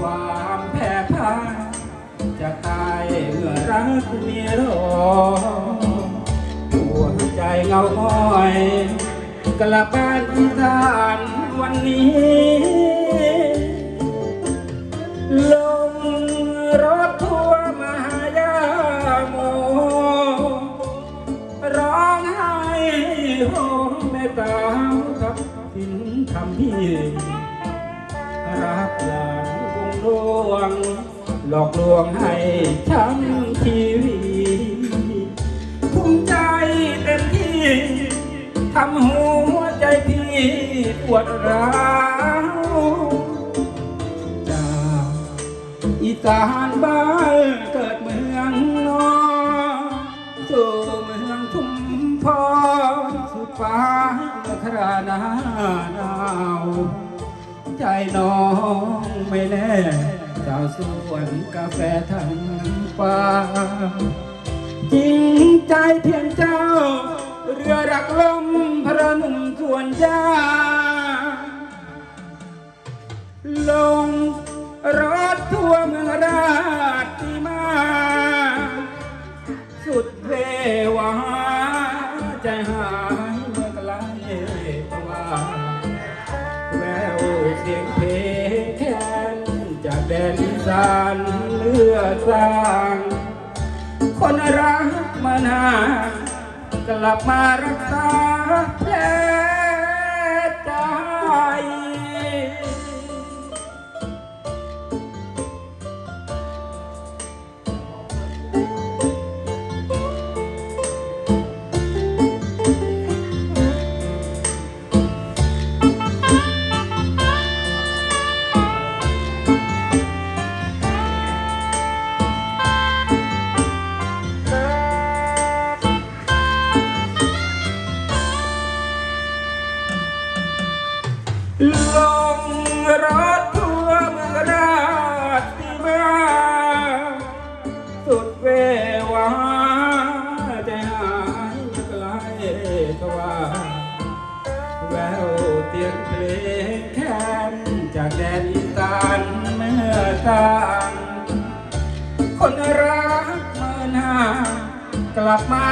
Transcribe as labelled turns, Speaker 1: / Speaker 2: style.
Speaker 1: ความแพ้พ่ายจะตายเมื่อรักมีรอหัวใจเงาห้อย กลับบ้านที่ทานวันนี้ลงรถทัวร์มาหายาโม ร้องไห้โฮแม่ตาทับทินคำพี่รักหลาน ลวง หลอกลวงให้ช้ำชีวีภูมิใจเต็มที่ทำหัวใจพี่ปวดร้าวจากอีสานบ้านเกิดเมืองนอนสู่เมืองชุมพรสุดฟ้าเมื่อครานาหนาว ใจน้องไม่แน่สาวสวนกาแฟทั้งฟ้าจริงใจเพียงเจ้า เรือรักลมพระนุ่มส่วนยา สียงเพลงแคนจากแดนอีสานเลือสร้าง คนรักมานานกลับมารักษาแผล ลงรถทัวร์เมืองราชสีมาสุดเววาใจหายไกลทว่าแววเตียงเพลงแคนจากแดนอีสานเมื่อต่างคนรักเมื่อนากลับมา